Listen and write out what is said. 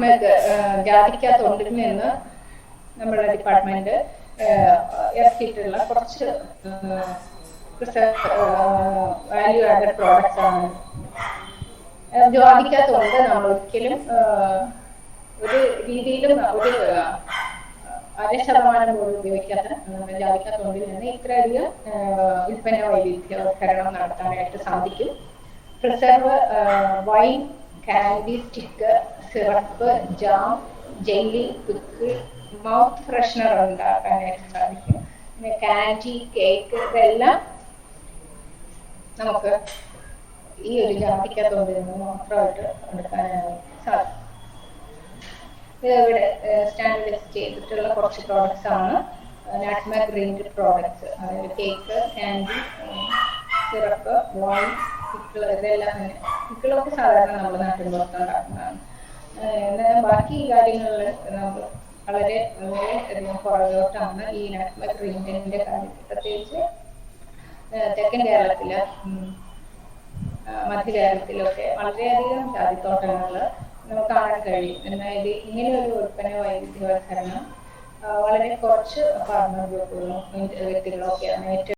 നാട്ട്മേഗ് ജാതിക്ക തൊണ്ടിൽ നിന്ന് നമ്മുടെ ഡിപ്പാർട്ട്മെന്റ് ഇറക്കിയിട്ടുള്ള കുറച്ച് വാല്യൂ ആഡഡ് പ്രോഡക്റ്റ് ആണ്. ജാതിക്കകത്തുണ്ട് നമ്മൾ ഒരിക്കലും ഒരു രീതിയിലും ഒരു അര ശതമാനം പോലും ഉപയോഗിക്കാത്ത നമ്മുടെ ജാതിക്കകത്തുണ്ടിൽ നിന്ന് ഇത്രയധികം ഉൽപ്പന്ന വൈവിധ്യവൽക്കരണം നടത്താനായിട്ട് സാധിക്കും. Preserve wine candy stick syrup jam jelly pickle mouth freshener ഉണ്ടാക്കാനായിട്ട് സാധിക്കും. പിന്നെ കാൻഡി കേക്ക് ഇതെല്ലാം നമുക്ക് ഈ ഒരു ജാതിക്കകത്തുണ്ടിൽ നിന്ന് മാത്രമായിട്ട് എടുക്കാനായിട്ട് സാധിക്കും. ഇവിടെ സ്റ്റാൻഡേർഡൈസ് ചെയ്തിട്ടുള്ള കുറച്ച് പ്രോഡക്ട്സ് ആണ്. നാട്ട്മാക് റേഞ്ച് പ്രോഡക്ട്സ് അതായത് കേക്ക് കാൻഡി സിറപ്പ് വൈൻ ഇതെല്ലാം തന്നെ. പിക്കിളൊക്കെ സാധാരണ നമ്മുടെ നാട്ടിൻ പുറത്ത് ഉണ്ടാക്കുന്നതാണ്. ബാക്കി കാര്യങ്ങളിൽ നമ്മൾ വളരെ വളരെയധികം പുറകോട്ടാണ് ഈ നാട്ട്മാക് റേഞ്ചിന്റെ കാര്യത്തിൽ പ്രത്യേകിച്ച് തെക്കൻ കേരളത്തിൽ മധ്യ കേരളത്തിലൊക്കെ വളരെയധികം ജാതിത്തോട്ടങ്ങൾ നമുക്ക് കാണാൻ കഴിയും. അതായത് ഇങ്ങനെ ഒരു ഉൽപ്പന്ന വൈവിധ്യവൽക്കരണം വളരെ കുറച്ച് ഫാർമർ ഗ്രൂപ്പുകളും വ്യക്തികളൊക്കെയാണ് ഏറ്റവും